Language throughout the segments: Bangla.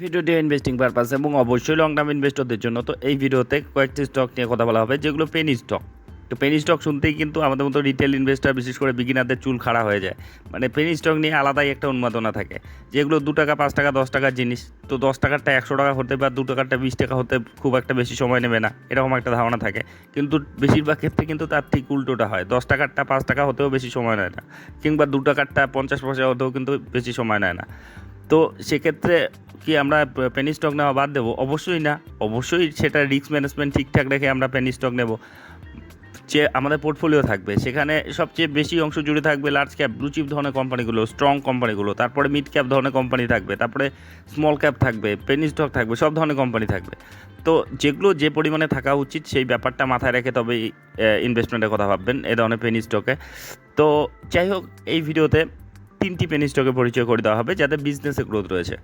ভিডিওটি ইনভেস্টিং পারপাস এবং অবশ্যই লং টার্ম ইনভেস্টরদের জন্য। তো এই ভিডিওতে কয়েকটি স্টক নিয়ে কথা বলা হবে, যেগুলো পেনি স্টক তো পেনি স্টক শুনতেই কিন্তু আমাদের মতো রিটেল ইনভেস্টর বিশেষ করে বিগিনারদের চুল খাড়া হয়ে যায়। মানে পেনি স্টক নিয়ে আলাদাই একটা উন্মাদনা থাকে। যেগুলো দু টাকা, পাঁচ টাকা, দশ টাকার জিনিস। তো দশ টাকারটা একশো টাকা হতে বা দু টাকারটা বিশ টাকা হতে খুব একটা বেশি সময় নেবে না। এরকম একটা ধারণা থাকে। কিন্তু বেশিরভাগ ক্ষেত্রে কিন্তু তার ঠিক উল্টোটা হয়। দশ টাকারটা, পাঁচ টাকা হতেও বেশি সময় নেয় না। কিংবা দু টাকারটা, পঞ্চাশ পয়সা হতেও কিন্তু বেশি সময় নেয় না। তো সেক্ষেত্রে কি আমরা পেনি স্টক নেওয়া বাদ দেবো? অবশ্যই না। অবশ্যই সেটা রিস্ক ম্যানেজমেন্ট ঠিকঠাক রেখে আমরা পেনি স্টক নেব। যে আমাদের পোর্টফোলিও থাকবে, সেখানে সবচেয়ে বেশি অংশ জুড়ে থাকবে লার্জ ক্যাপ ব্লু চিপ ধরনের কোম্পানিগুলো স্ট্রং কোম্পানিগুলো তারপরে মিড ক্যাপ ধরনের কোম্পানি থাকবে, তারপরে স্মল ক্যাপ থাকবে পেনি স্টক থাকবে, সব ধরনের কোম্পানি থাকবে। তো যেগুলো যে পরিমাণে থাকা উচিত সেই ব্যাপারটা মাথায় রেখে তবে ইনভেস্টমেন্টের কথা ভাববেন, এ ধরনের পেনি স্টকে তো যাই হোক, এই ভিডিওতে তিনটি পেনি স্টকে পরিচয় করে দেওয়া হবে, যাতে বিজনেসে গ্রোথ রয়েছে।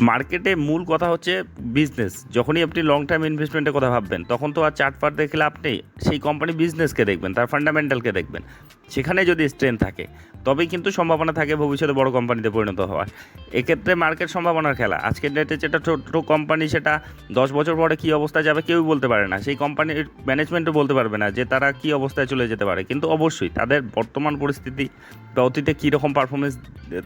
মার্কেটে মূল কথা হচ্ছে বিজনেস যখনই আপনি লং টার্ম ইনভেস্টমেন্টের কথা ভাববেন, তখন তো আর চার্ট ফার্ট দেখলে আপনি সেই কোম্পানি বিজনেসকে দেখবেন, তার ফান্ডামেন্টালকে দেখবেন। সেখানে যদি স্ট্রেন্থ থাকে, তবেই কিন্তু সম্ভাবনা থাকে ভবিষ্যতে বড় কোম্পানিতে পরিণত হওয়ার। এক্ষেত্রে মার্কেট সম্ভাবনার খেলা। আজকের ডেটে যেটা ছোটো কোম্পানি সেটা দশ বছর পরে কী অবস্থায় যাবে কেউই বলতে পারে না। সেই কোম্পানির ম্যানেজমেন্টও বলতে পারবে না যে তারা কী অবস্থায় চলে যেতে পারে। কিন্তু অবশ্যই তাদের বর্তমান পরিস্থিতি বা অতীতে কীরকম পারফরমেন্স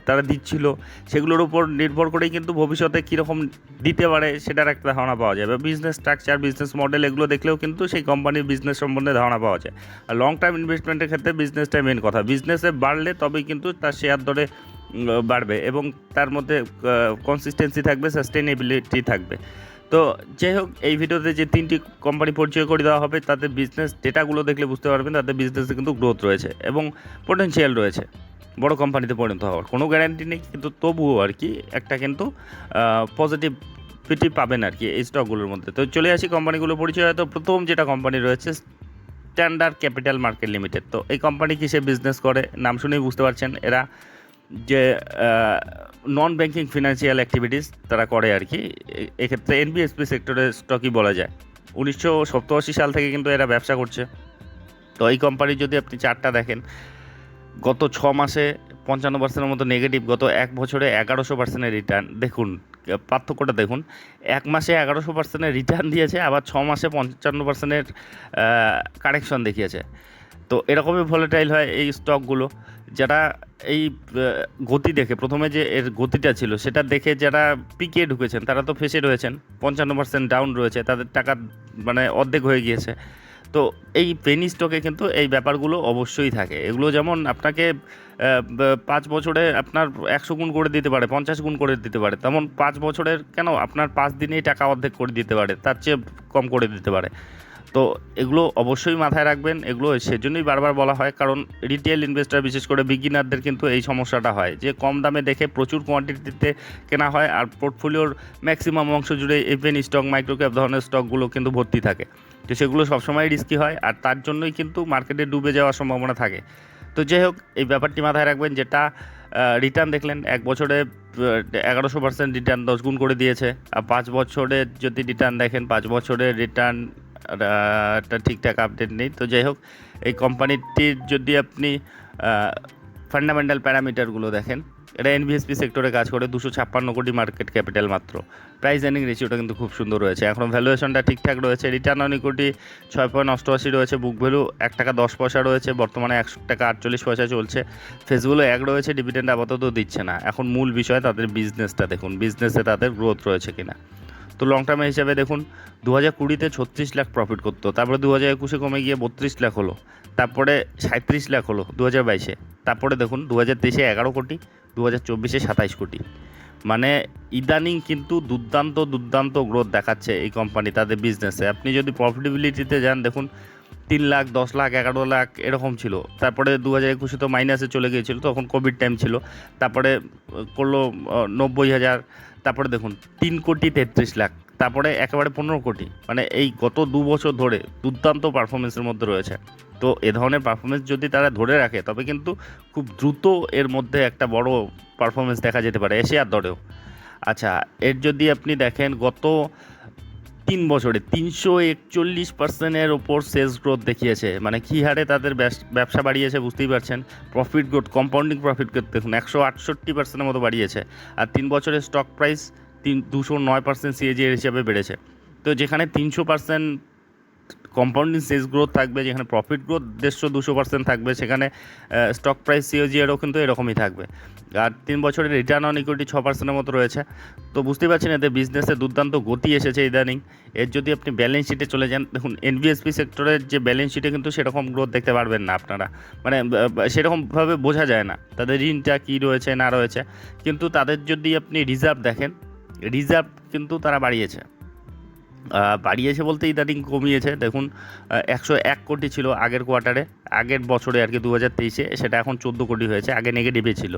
তারা দিচ্ছিল, সেগুলোর উপর নির্ভর করেই কিন্তু ভবিষ্যতে কীরকম দিতে পারে সেটার একটা ধারণা পাওয়া যায়। বা বিজনেস স্ট্রাকচার বিজনেস মডেল এগুলো দেখলেও কিন্তু সেই কোম্পানির বিজনেস সম্বন্ধে ধারণা পাওয়া যায়। আর লং টার্ম ইনভেস্টমেন্টের ক্ষেত্রে বিজনেসটাই মেন কথা। বিজনেসে বাড়লে তবেই কিন্তু তার শেয়ার দরে বাড়বে এবং তার মধ্যে কনসিস্টেন্সি থাকবে সাস্টেনেবিলিটি থাকবে। তো যাই হোক, এই ভিডিওতে যে তিনটি কোম্পানি পরিচয় করে দেওয়া হবে তাদের বিজনেস ডেটাগুলো দেখলে বুঝতে পারবেন তাদের বিজনেসে কিন্তু গ্রোথ রয়েছে এবং পোটেনশিয়াল রয়েছে। বড় কোম্পানিতে পরিণত হওয়ার। কোনো গ্যারান্টি নেই, কিন্তু তবুও আর কি একটা কিন্তু পজিটিভ পিটি পাবেন আর কি এই স্টকগুলোর মধ্যে। তো চলে আসি কোম্পানিগুলো পরিচয়। তো প্রথম যেটা কোম্পানি রয়েছে স্ট্যান্ডার্ড ক্যাপিটাল মার্কেট লিমিটেড তো এই কোম্পানি কিসে বিজনেস করে? নাম শুনেই বুঝতে পারছেন এরা যে নন ব্যাংকিং ফিনান্সিয়াল অ্যাক্টিভিটিস তারা করে আর কি। এক্ষেত্রে এনবিএসপি সেক্টরের স্টকই বলা যায়। উনিশশো সাল থেকে কিন্তু এরা ব্যবসা করছে। তো এই কোম্পানির যদি আপনি চারটা দেখেন গত ছ মাসে পঞ্চান্ন পার্সেন্টের মতো নেগেটিভ গত এক বছরে এগারোশো পার্সেন্টের রিটার্ন দেখুন, পার্থক্যটা দেখুন। এক মাসে এগারোশো পার্সেন্টের রিটার্ন দিয়েছে, আবার ছ মাসে পঞ্চান্ন পার্সেন্টের কারেকশন দেখিয়েছে। তো এরকমই ভোলেটাইল হয় এই স্টকগুলো যারা এই গতি দেখে, প্রথমে যে এর গতিটা ছিল, সেটা দেখে যারা পিকে ঢুকেছেন, তারা তো ফেসে রয়েছেন। পঞ্চান্ন পার্সেন্ট ডাউন রয়েছে, তাদের টাকা মানে অর্ধেক হয়ে গিয়েছে। তো এই পেনি স্টকে কিন্তু এই ব্যাপারগুলো অবশ্যই থাকে। এগুলো যেমন আপনাকে পাঁচ বছরে আপনার একশো গুণ করে দিতে পারে, পঞ্চাশ গুণ করে দিতে পারে। তেমন পাঁচ বছরের কেন? আপনার পাঁচ দিনেই টাকা অর্ধেক করে দিতে পারে, তার চেয়ে কম করে দিতে পারে। তো এগুলো অবশ্যই মাথায় রাখবেন, এগুলো সেজন্যই বারবার বলা হয়, কারণ রিটেল ইনভেস্টর বিশেষ করে বিগিনারদের কিন্তু এই সমস্যাটা হয়। যে কম দামে দেখে প্রচুর কোয়ান্টিটিতে কেনা হয়, আর পোর্টফোলিওর ম্যাক্সিমাম অংশ জুড়ে এভেন স্টক মাইক্রোক্যাপ ধরনের স্টকগুলো কিন্তু ভর্তি থাকে। তো সেগুলো সবসময় রিস্কি হয় আর তার জন্যই কিন্তু মার্কেটে ডুবে যাওয়ার সম্ভাবনা থাকে। তো যাই হোক, এই ব্যাপারটি মাথায় রাখবেন যেটা রিটার্ন দেখলেন, এক বছরে এগারোশো পার্সেন্ট রিটার্ন দশ গুণ করে দিয়েছে। আর পাঁচ বছরে যদি রিটার্ন দেখেন, পাঁচ বছরের রিটার্ন একটা ঠিকঠাক আপডেট নেই। তো যাই হোক, এই কোম্পানিটির যদি আপনি ফান্ডামেন্টাল প্যারামিটারগুলো দেখেন এটা এনবিএসপি সেক্টরে কাজ করে, দুশো ছাপ্পান্ন কোটি মার্কেট ক্যাপিটাল মাত্র। প্রাইস এর্নিং রেশিওটা কিন্তু খুব সুন্দর রয়েছে। এখন ভ্যালুয়েশনটা ঠিকঠাক রয়েছে। রিটার্ন অন ইকুইটি ছয় পয়েন্ট অষ্টআশি রয়েছে। বুক ভ্যালু এক টাকা দশ পয়সা রয়েছে। বর্তমানে একশো টাকা আটচল্লিশ পয়সা চলছে। ফেসগুলো এক রয়েছে। ডিভিডেন্ড আপাতত দিচ্ছে না। এখন মূল বিষয় তাদের বিজনেসটা দেখুন। বিজনেসে তাদের গ্রোথ রয়েছে কিনা। তো লং টার্মে হিসাবে দেখুন দু হাজার কুড়িতে ছত্রিশ লাখ প্রফিট করতো। তারপরে দু হাজার একুশে কমে গিয়ে বত্রিশ লাখ হলো। তারপরে সাঁত্রিশ লাখ হলো দু হাজার বাইশে। তারপরে দেখুন দু হাজার তেইশে এগারো কোটি। দু হাজার চব্বিশে সাতাইশ কোটি। মানে ইদানিং কিন্তু দুর্দান্ত দুর্দান্ত গ্রোথ দেখাচ্ছে এই কোম্পানি তাদের বিজনেসে আপনি যদি প্রফিটেবিলিটিতে যান, দেখুন, তিন লাখ, দশ লাখ, এগারো লাখ এরকম ছিল। তারপরে দু হাজার একুশে তো মাইনাসে চলে গিয়েছিল, তখন কোভিড টাইম ছিল। তারপরে করল নব্বই হাজার। তারপরে দেখুন, তিন কোটি তেত্রিশ লাখ। তারপরে একেবারে পনেরো কোটি। মানে এই গত দু বছর ধরে দুর্দান্ত পারফরমেন্সের মধ্যে রয়েছে। তো এ ধরনের পারফরমেন্স যদি তারা ধরে রাখে, তবে কিন্তু খুব দ্রুত এর মধ্যে একটা বড় পারফরমেন্স দেখা যেতে পারে এশিয়ার দরেও। আচ্ছা এর যদি আপনি দেখেন গত তিন বছরে তিনশো একচল্লিশ পার্সেন্টের ওপর সেলস গ্রোথ দেখিয়েছে। মানে কী হারে তাদের ব্যবসা বাড়িয়েছে বুঝতেই পারছেন। Profit growth compounding profit growth দেখুন, একশো আটষট্টি পার্সেন্টের মতো বাড়িয়েছে। আর তিন বছরের স্টক প্রাইস তিন, দুশো নয় পার্সেন্ট সিএজিএর হিসাবে বেড়েছে। তো যেখানে তিনশো পার্সেন্ট কম্পাউন্ডিং সেলস গ্রোথ থাকবে, যেখানে প্রফিট গ্রোথ দেড়শো, দুশো পার্সেন্ট থাকবে, সেখানে স্টক প্রাইস সিওজিএরও কিন্তু এরকমই থাকবে। আর তিন বছরের রিটার্ন অন ইকুইটি ছ পার্সেন্টের মতো রয়েছে। তো বুঝতেই পারছেন এতে বিজনেসে দুর্দান্ত গতি এসেছে ইদানিং। এর যদি আপনি ব্যালেন্স শিটে চলে যান, দেখুন এনবিএসপি সেক্টরের যে ব্যালেন্স শিটে কিন্তু সেরকম গ্রোথ দেখতে পারবেন না আপনারা। মানে সেরকমভাবে বোঝা যায় না। তাদের ঋণটা কী রয়েছে, না রয়েছে। কিন্তু তাদের যদি আপনি রিজার্ভ দেখেন রিজার্ভ কিন্তু তারা বাড়িয়েছে। বাড়িয়েছে বলতে ইদানিং কমিয়েছে। দেখুন একশো এক কোটি ছিল আগের কোয়ার্টারে। আগের বছরে আর কি দু হাজার তেইশে, সেটা এখন চোদ্দ কোটি হয়েছে। আগে নেগেটিভে ছিল।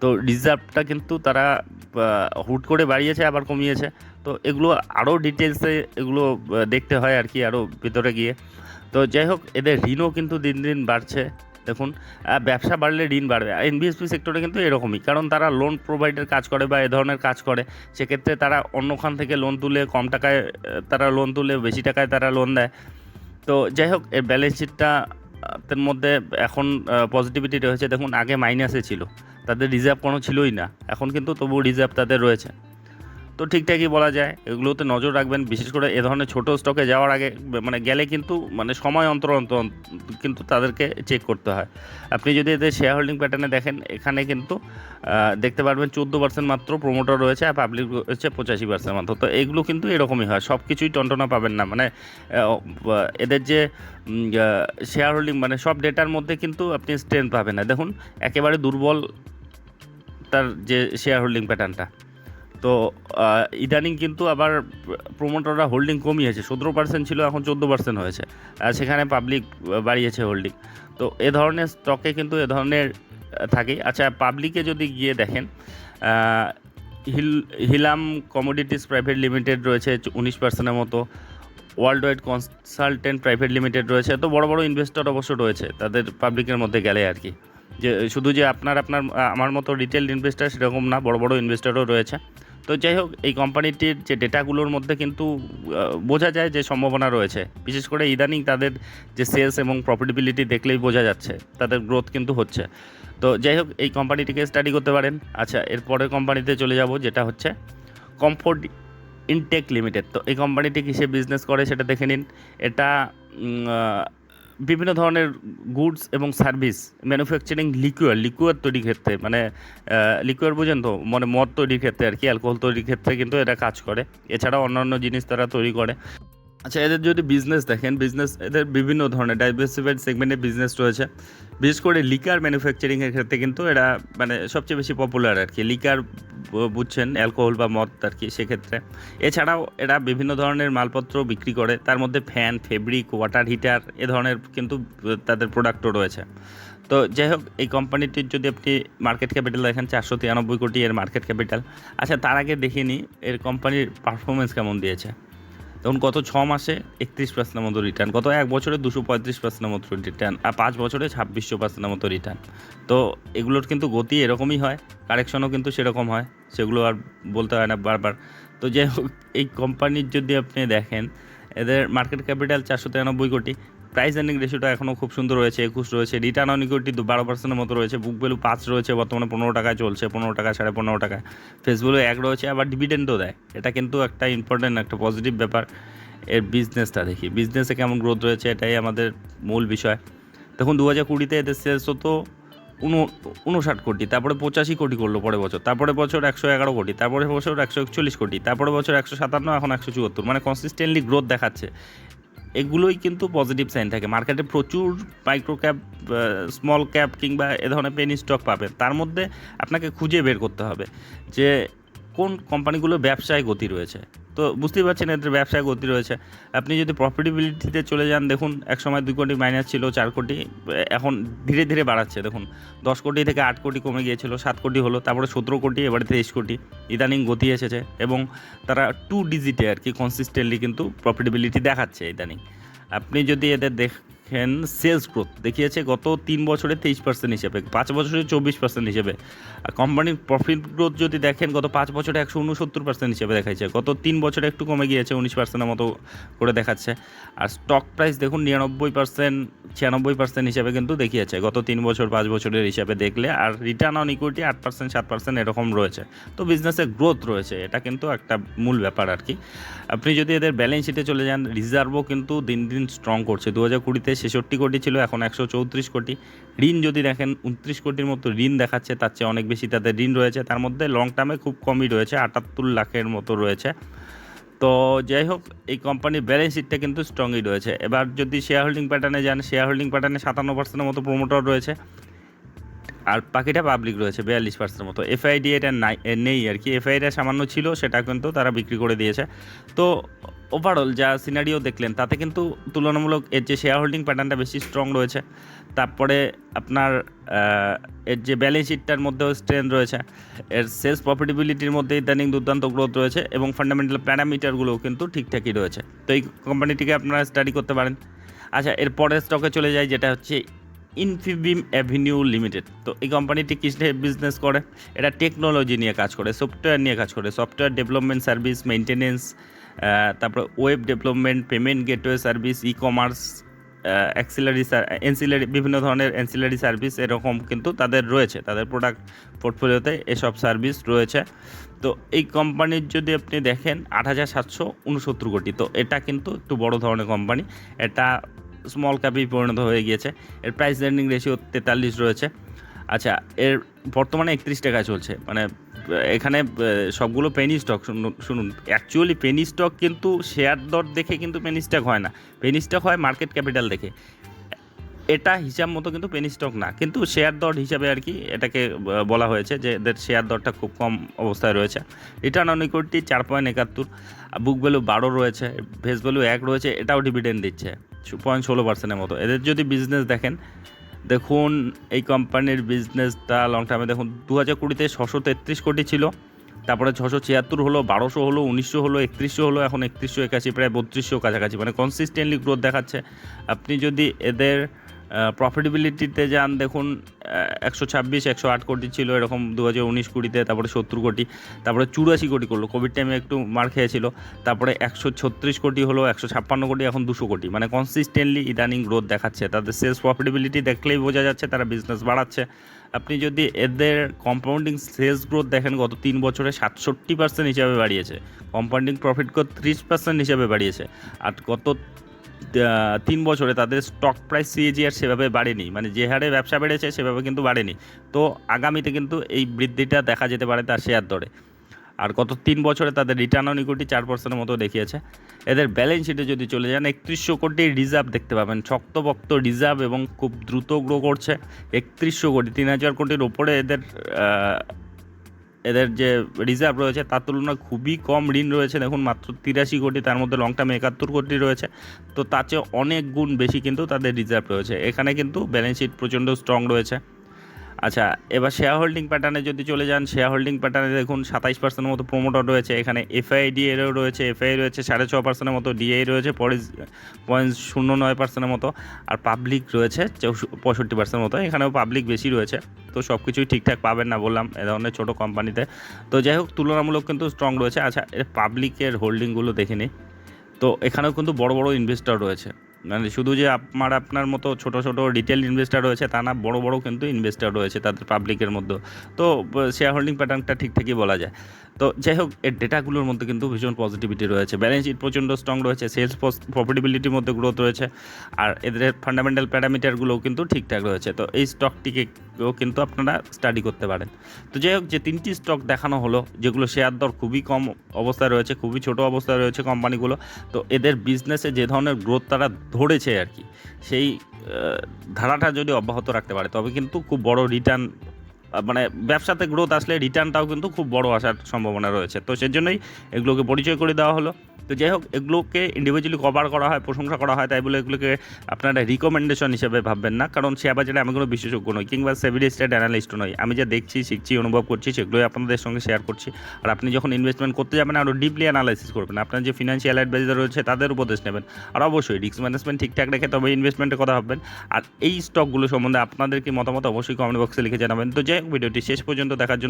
তো রিজার্ভটা কিন্তু তারা হুট করে বাড়িয়েছে, আবার কমিয়েছে। তো এগুলো আরও ডিটেলসে এগুলো দেখতে হয় আর কি আরও ভিতরে গিয়ে। তো যাই হোক, এদের ঋণও কিন্তু দিন দিন বাড়ছে। দেখুন ব্যবসা বাড়লে ঋণ বাড়বে। এনবিএসপি সেক্টরে কিন্তু এরকমই, কারণ তারা লোন প্রোভাইডের কাজ করে বা এ ধরনের কাজ করে। সেক্ষেত্রে তারা অন্যখান থেকে লোন তুলে কম টাকায় তারা লোন তুলে, বেশি টাকায় তারা লোন দেয়। তো যাই হোক এর ব্যালেন্স শিটটা তার মধ্যে এখন পজিটিভিটি রয়েছে। দেখুন, আগে মাইনাসে ছিল, তাদের রিজার্ভ কোনো ছিলই না। এখন কিন্তু তবু রিজার্ভ তাদের রয়েছে। তো ঠিকঠাকই বলা যায়। এগুলোতে নজর রাখবেন। বিশেষ করে এ ধরনের ছোটো স্টকে যাওয়ার আগে মানে গেলে কিন্তু মানে সময় অন্তর অন্তর কিন্তু তাদেরকে চেক করতে হয়। আপনি যদি এদের শেয়ার হোল্ডিং প্যাটার্নে দেখেন, এখানে কিন্তু দেখতে পারবেন চোদ্দ পার্সেন্ট মাত্র প্রোমোটার রয়েছে আর পাবলিক রয়েছে পঁচাশি পার্সেন্ট মাত্র। তো এগুলো কিন্তু এরকমই হয়। সব কিছুই টনটনা পাবেন না। মানে এদের যে শেয়ার হোল্ডিং মানে সব ডেটার মধ্যে কিন্তু আপনি স্ট্রেন্থ পাবেন না। দেখুন, একেবারে দুর্বল তার যে শেয়ার হোল্ডিং প্যাটার্নটা তো ইদানিং কিন্তু আবার প্রোমোটাররা হোল্ডিং কমিয়েছে সতেরো পার্সেন্ট ছিল, এখন চোদ্দ পার্সেন্ট হয়েছে। আর সেখানে পাবলিক বাড়িয়েছে হোল্ডিং তো এ ধরনের স্টকে কিন্তু এ ধরনের থাকে। আচ্ছা পাবলিকে যদি গিয়ে দেখেন হিল, হিলাম কমোডিটিস প্রাইভেট লিমিটেড রয়েছে উনিশ পার্সেন্টের মতো। World wide consultant private limited রয়েছে। তো বড় বড় ইনভেস্টর অবশ্য রয়েছে, তাদের পাবলিকের মধ্যে গেলে আর কি। যে, শুধু যে আপনার আপনার আমার মতো রিটেল ইনভেস্টার সেরকম না, বড় বড় ইনভেস্টরও রয়েছে। তো যাই হোক, এই কোম্পানিটির যে ডেটাগুলোর মধ্যে কিন্তু বোঝা যায় যে সম্ভাবনা রয়েছে। বিশেষ করে ইদানিং তাদের যে সেলস এবং প্রফিটেবিলিটি দেখলেই বোঝা যাচ্ছে, তাদের গ্রোথ কিন্তু হচ্ছে। তো যাই হোক, এই কোম্পানিটিকে স্টাডি করতে পারেন। আচ্ছা এরপরের কোম্পানিতে চলে যাব, যেটা হচ্ছে কমফোর্ট ইনটেক লিমিটেড। তো এই কোম্পানিটি কিসে বিজনেস করে সেটা দেখে নিন। এটা বিভিন্ন ধরনের গুডস এবং সার্ভিস ম্যানুফ্যাকচারিং লিকুয়ার লিকুয়ার তৈরির ক্ষেত্রে মানে লিকুয়ার বোঝেন তো মানে মদ তৈরির ক্ষেত্রে আর কি অ্যালকোহল তৈরির ক্ষেত্রে কিন্তু এটা কাজ করে। এছাড়া অন্যান্য জিনিস তারা তৈরি করে। আচ্ছা এদের যদি বিজনেস দেখেন বিজনেস এদের বিভিন্ন ধরনের ডাইভার্সিফাইড সেগমেন্টে বিজনেস রয়েছে। বিশেষ করে লিকার ম্যানুফ্যাকচারিংয়ের ক্ষেত্রে কিন্তু এরা মানে সবচেয়ে বেশি পপুলার আর কি। লিকার বুঝছেন অ্যালকোহল বা মদ আর কি সেক্ষেত্রে। এছাড়াও এরা বিভিন্ন ধরনের মালপত্র বিক্রি করে। তার মধ্যে ফ্যান ফেব্রিক ওয়াটার হিটার এ ধরনের কিন্তু তাদের প্রোডাক্টও রয়েছে। তো যাই হোক, এই কোম্পানিটির যদি আপনি মার্কেট ক্যাপিটাল দেখেন, চারশো তিরানব্বই কোটি এর মার্কেট ক্যাপিটাল আচ্ছা তার আগে দেখিনি এর কোম্পানির পারফরমেন্স কেমন দিয়েছে? তখন কত ছ মাসে একত্রিশ পার্সেন্টের মতো রিটার্ন গত এক বছরে দুশো পঁয়ত্রিশ পার্সেন্টের মতো রিটার্ন আর পাঁচ বছরে ছাব্বিশশো পার্সেন্টের মতো রিটার্ন তো এগুলোর কিন্তু গতি এরকমই হয় কারেকশনও কিন্তু সেরকম হয়, সেগুলো আর বলতে হয় না বারবার। তো যাই হোক, এই কোম্পানির যদি আপনি দেখেন, এদের মার্কেট ক্যাপিটাল চারশো তিরানব্বই কোটি প্রাইস আর্নিং রেশিওটা এখনও খুব সুন্দর রয়েছে, একুশ রয়েছে রিটার্ন অন ইকুইটি বারো পার্সেন্টের মতো রয়েছে বুক ভ্যালু পাঁচ রয়েছে, বর্তমানে পনেরো টাকায় চলছে, পনেরো টাকা, সাড়ে পনেরো টাকা ফেস ভ্যালু এক রয়েছে, আবার ডিভিডেন্ডও দেয়। এটা কিন্তু একটা ইম্পর্টেন্ট একটা পজিটিভ ব্যাপার এর বিজনেসটা দেখি। বিজনেসে কেমন গ্রোথ রয়েছে, এটাই আমাদের মূল বিষয়। দেখুন দু হাজার কুড়িতে এদের সেলস হতো উনো, উনষাট কোটি, তারপরে পঁচাশি কোটি করল পরের বছর তারপরে বছর একশো এগারো কোটি তারপরে বছর একশো একচল্লিশ কোটি তারপরে বছর একশো সাতান্ন, এখন একশো চুয়াত্তর। মানে কনসিস্টেন্টলি গ্রোথ দেখাচ্ছে। এগুলোই কিন্তু পজিটিভ সাইন থাকে। মার্কেটে প্রচুর মাইক্রো ক্যাপ স্মল ক্যাপ কিংবা এ ধরনের পেন স্টক পাবেন তার মধ্যে আপনাকে খুঁজে বের করতে হবে যে কোন কোম্পানিগুলো ব্যবসায় গতি রয়েছে। তো বুঝতেই পারছেন এদের ব্যবসায় গতি রয়েছে। আপনি যদি প্রফিটেবিলিটিতে চলে যান, দেখুন এক সময় দুই কোটি মাইনাস ছিল, চার কোটি, এখন ধীরে ধীরে বাড়াচ্ছে। দেখুন, দশ কোটি থেকে আট কোটি কমে গিয়েছিল, সাত কোটি হলো, তারপরে সতেরো কোটি, এবারে তেইশ কোটি। ইদানিং গতি এসেছে এবং তারা টু ডিজিটে আর কি কনসিস্টেন্টলি কিন্তু প্রফিটেবিলিটি দেখাচ্ছে ইদানিং। আপনি যদি এদের দেখ দেখেন সেলস গ্রোথ দেখিয়েছে গত তিন বছরে তেইশ পার্সেন্ট হিসেবে, পাঁচ বছরে চব্বিশ পার্সেন্ট হিসেবে। আর কোম্পানির প্রফিট গ্রোথ যদি দেখেন, গত পাঁচ বছরে একশো উনসত্তর পার্সেন্ট হিসেবে দেখাচ্ছে গত তিন বছরে একটু কমে গিয়েছে, উনিশ পার্সেন্টের মতো করে দেখাচ্ছে। আর স্টক প্রাইস দেখুন, নিরানব্বই পার্সেন্ট ছিয়ানব্বই পার্সেন্ট হিসেবে কিন্তু দেখিয়েছে, গত তিন বছর, পাঁচ বছরের হিসাবে দেখলে। আর রিটার্ন অন ইকুইটি আট পার্সেন্ট সাত পার্সেন্ট এরকম রয়েছে। তো বিজনেসে গ্রোথ রয়েছে, এটা কিন্তু একটা মূল ব্যাপার আর কি। আপনি যদি এদের ব্যালেন্স শিটে চলে যান রিজার্ভও কিন্তু দিন দিন স্ট্রং করছে। দু হাজার কুড়িতে ছেষট্টি কোটি ছিল, এখন একশো চৌত্রিশ কোটি। ঋণ যদি দেখেন, উনত্রিশ কোটির মতো ঋণ দেখাচ্ছে, তার চেয়ে অনেক বেশি তাদের ঋণ রয়েছে। তার মধ্যে লং টার্মে খুব কমই রয়েছে, আটাত্তর লাখের মতো রয়েছে। তো যাই হোক, এই কোম্পানির ব্যালেন্স শিটটা কিন্তু স্ট্রংই রয়েছে। এবার যদি শেয়ার হোল্ডিং প্যাটার্নে যান শেয়ার হোল্ডিং প্যাটার্নে সাতান্ন পার্সেন্টের মতো প্রোমোটর রয়েছে। আর বাকিটা পাবলিক রয়েছে, বিয়াল্লিশ পার্সেন্টের মতো। এফআইডি এটা নাই নেই আর কি। এফআইডিটা সামান্য ছিল, সেটা কিন্তু তারা বিক্রি করে দিয়েছে। তো ওভারঅল যা সিনারিও দেখলেন, তাতে কিন্তু তুলনামূলক এর যে শেয়ার হোল্ডিং প্যাটার্নটা বেশি স্ট্রং রয়েছে। তারপরে আপনার এর যে ব্যালেন্স শিটটার মধ্যেও স্ট্রেন্থ রয়েছে। এর সেলস প্রফিটেবিলিটির মধ্যে ইদানিং দুর্দান্ত গ্রোথ রয়েছে এবং ফান্ডামেন্টাল প্যারামিটারগুলোও কিন্তু ঠিকঠাকই রয়েছে। তো এই কোম্পানিটিকে আপনারা স্টাডি করতে পারেন। আচ্ছা এর পরের স্টকে চলে যায় যেটা হচ্ছে ইনফিবিম অ্যাভিনিউ লিমিটেড তো এই কোম্পানিটি কিসে বিজনেস করে? এটা টেকনোলজি নিয়ে কাজ করে সফটওয়্যার নিয়ে কাজ করে। সফটওয়্যার ডেভেলপমেন্ট সার্ভিস মেনটেনেন্স তারপরে web development payment gateway service e commerce axillary ancillary বিভিন্ন ধরনের অ্যান্সিলারি সার্ভিস এরকম কিন্তু তাদের রয়েছে। তাদের প্রোডাক্ট পোর্টফোলিওতে এসব সার্ভিস রয়েছে। তো এই কোম্পানির যদি আপনি দেখেন, আট হাজার সাতশো উনসত্তর কোটি। তো এটা কিন্তু একটু বড় ধরনের কোম্পানি এটা স্মল ক্যাপেই পরিণত হয়ে গিয়েছে। এর প্রাইস ল্যান্ডিং রেশিও তেতাল্লিশ রয়েছে। আচ্ছা এর বর্তমানে একত্রিশ টাকা চলছে। মানে এখানে সবগুলো পেনি স্টক শুনুন অ্যাকচুয়ালি পেনি স্টক কিন্তু শেয়ার দর দেখে কিন্তু পেনি স্টক হয় না। পেনি স্টক হয় মার্কেট ক্যাপিটাল দেখে। এটা হিসাব মতো কিন্তু পেনি স্টক না। কিন্তু শেয়ার দর হিসাবে আর কি এটাকে বলা হয়েছে যে এদের শেয়ার দরটা খুব কম অবস্থায় রয়েছে। রিটার্ন অন ইকুইটি চার পয়েন্ট একাত্তর বুক ভ্যালু বারো রয়েছে ভেস ভ্যালু এক রয়েছে, এটাও ডিভিডেন্ড দিচ্ছে। পয়েন্ট ষোলো পার্সেন্টের মতো। এদের যদি বিজনেস দেখেন, দেখুন এই কোম্পানির বিজনেসটা লং টার্মে দেখুন দু হাজার কুড়িতে ছশো তেত্রিশ কোটি ছিল, তারপরে ছশো ছিয়াত্তর হলো, বারোশো হলো, উনিশশো হলো, একত্রিশশো হলো, এখন একত্রিশশো একাশি, প্রায় বত্রিশশো কাছাকাছি। মানে কনসিস্টেন্টলি গ্রোথ দেখাচ্ছে। আপনি যদি এদের প্রফিটেবিলিটিতে যান, দেখুন একশো ছাব্বিশ, একশো আট কোটি ছিল, এরকম দু হাজার উনিশ কুড়িতে, তারপরে সত্তর কোটি, তারপরে চুরাশি কোটি করল কোভিড টাইমে একটু মার খেয়েছিল, তারপরে একশো ছত্রিশ কোটি হলো, একশো ছাপ্পান্ন কোটি, এখন দুশো কোটি। মানে কনসিস্টেন্টলি ইদানিং গ্রোথ দেখাচ্ছে, তাদের সেলস প্রফিটেবিলিটি দেখলেই বোঝা যাচ্ছে, তারা বিজনেস বাড়াচ্ছে। আপনি যদি এদের কম্পাউন্ডিং সেলস গ্রোথ দেখেন, গত তিন বছরে সাতষট্টি পার্সেন্ট হিসাবে বাড়িয়েছে কম্পাউন্ডিং প্রফিট গ্রোথ ত্রিশ পার্সেন্ট হিসাবে বাড়িয়েছে, আর গত তিন বছরে তাদের স্টক প্রাইস সিএজিআর সেভাবে বাড়েনি। মানে যে হারে ব্যবসা বেড়েছে সেভাবে কিন্তু বাড়েনি। তো আগামীতে কিন্তু এই বৃদ্ধিটা দেখা যেতে পারে তার শেয়ার দরে। আর গত তিন বছরে তাদের রিটার্ন অন ইকুইটি চার পার্সেন্টের মতো দেখিয়েছে। এদের ব্যালেন্স শিটে যদি চলে যান, একত্রিশশো কোটি রিজার্ভ দেখতে পাবেন। শক্তপক্ত রিজার্ভ এবং খুব দ্রুত গ্রো করছে। একত্রিশশো কোটি, তিন হাজার কোটির ওপরে এদের এদের যে রিজার্ভ রয়েছে, তার তুলনায় খুবই কম ঋণ রয়েছে। দেখুন, মাত্র তিরাশি কোটি, তার মধ্যে লং টার্মে একাত্তর কোটি রয়েছে। তো তার চেয়ে অনেক গুণ বেশি কিন্তু তাদের রিজার্ভ রয়েছে। এখানে কিন্তু ব্যালেন্স শিট প্রচণ্ড স্ট্রং রয়েছে। আচ্ছা এবার শেয়ার হোল্ডিং প্যাটার্নে যদি চলে যান শেয়ার হোল্ডিং প্যাটার্নে দেখুন সাতাইশ পার্সেন্টের মতো প্রোমোটর রয়েছে। এখানে এফআইডি এরও রয়েছে এফআই রয়েছে সাড়ে ছ পার্সেন্টের মতো ডিআই রয়েছে পয়েন্ট শূন্য নয় পার্সেন্টের মতো, আর পাবলিক রয়েছে পঁয়ষট্টি পার্সেন্টের মতো। এখানেও পাবলিক বেশি রয়েছে, তো সব কিছুই ঠিকঠাক পাবেন না বললাম, এ ধরনের ছোটো কোম্পানিতে তো যাই হোক, তুলনামূলক কিন্তু স্ট্রং রয়েছে। আচ্ছা এর পাবলিকের হোল্ডিংগুলো দেখে নিই। তো এখানেও কিন্তু বড় বড় ইনভেস্টর রয়েছে। মানে শুধু যে আমার আপনার মতো ছোট ছোট রিটেল ইনভেস্টার রয়েছে, তা না, বড় বড় কিন্তু ইনভেস্টার রয়েছে তাদের পাবলিকের মধ্যে। তো শেয়ার হোল্ডিং প্যাটার্নটা ঠিকঠাকই বলা যায়। তো যাই হোক, এর ডেটাগুলোর মধ্যে কিন্তু ভীষণ পজিটিভিটি রয়েছে। ব্যালেন্স শিট প্রচণ্ড স্ট্রং রয়েছে সেলস প্রফিটেবিলিটির মধ্যে গ্রোথ রয়েছে, আর এদের ফান্ডামেন্টাল প্যারামিটারগুলোও কিন্তু ঠিকঠাক রয়েছে। তো এই স্টকটিকেও কিন্তু আপনারা স্টাডি করতে পারেন। তো যাই হোক, যে তিনটি স্টক দেখানো হলো, যেগুলো শেয়ার দর খুবই কম অবস্থায় রয়েছে, খুবই ছোট অবস্থায় রয়েছে কোম্পানিগুলো তো এদের বিজনেসে যে ধরনের গ্রোথ তারা ধরেছে আর কি, সেই ধারাটা যদি অব্যাহত রাখতে পারে, তবে কিন্তু খুব বড় রিটার্ন মানে ব্যবসাতে গ্রোথ আসলে রিটার্নটাও কিন্তু খুব বড় আসার সম্ভাবনা রয়েছে। তো সেজন্যই এগুলোকে পরিচয় করে দেওয়া হলো। তো যাই হোক, এগুলোকে ইন্ডিভিজুয়ালি কভার করা হয়, প্রশংসা করা হয়, তাই বলে এগুলোকে আপনারা রিকমেন্ডেশন হিসেবে ভাববেন না। কারণ শেয়ার বাজারে আমি কোনো বিশেষজ্ঞ নই, কিংবা সেভিড স্টেট অ্যানালিস্টও নই। আমি যা দেখছি, শিখছি, অনুভব করছি, সেগুলোই আপনাদের সঙ্গে শেয়ার করছি। আর আপনি যখন ইনভেস্টমেন্ট করতে যাবেন আরও ডিপলি অ্যানালাইসিস করবেন। আপনার যে ফিনান্সিয়াল অ্যাডভাইজার রয়েছে, তাদের উপদেশ নেবেন। আর অবশ্যই রিস্ক ম্যানেজমেন্ট ঠিকঠাক রেখে তবে ইনভেস্টমেন্টের কথা ভাববেন। আর এই স্টকগুলো সম্বন্ধে আপনাদের কি মতামত, অবশ্যই কমেন্ট বক্সে লিখে জানাবেন। তো যাই হোক, ভিডিওটি শেষ পর্যন্ত দেখার জন্য